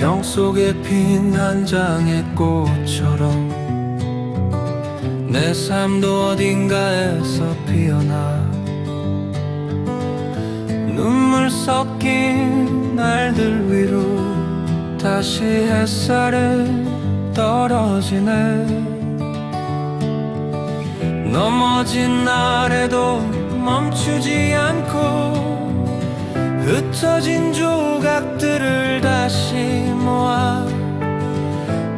병 속에 핀 한 장의 꽃처럼 내 삶도 어딘가에서 피어나 눈물 섞인 날들 위로 다시 햇살은 떨어지네. 넘어진 날에도 멈추지 않고 흩어진 조각들을 다시 모아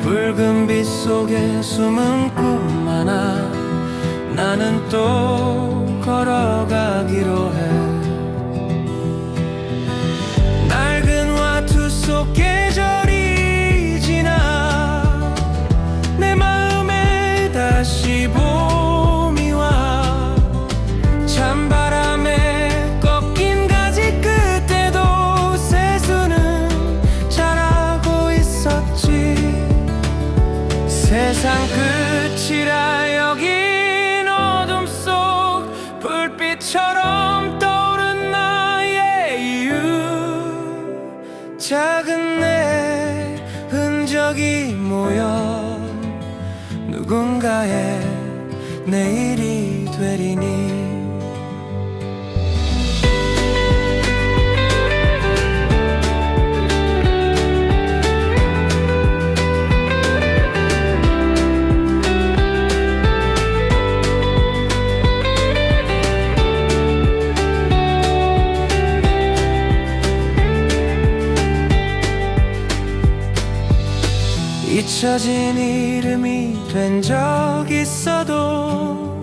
붉은 빛 속에 숨은 꿈 하나 나는 또 걸어가기로 해 세상 끝이라 여긴 어둠 속 불빛처럼 떠오른 나의 이유. 작은 내 흔적이 모여 누군가의 내일이 되리니 잊혀진 이름이 된 적 있어도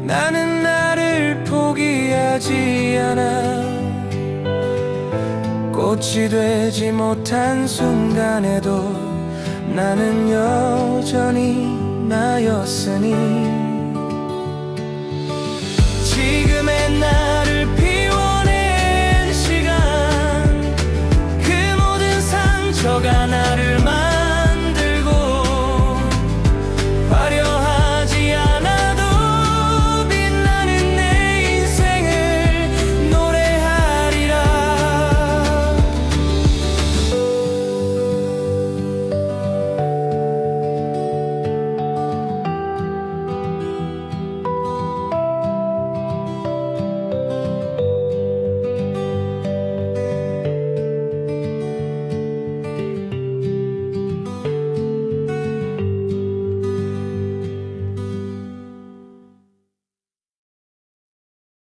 나는 나를 포기하지 않아. 꽃이 되지 못한 순간에도 나는 여전히 나였으니. 지금의 나를 피워낸 시간 그 모든 상처가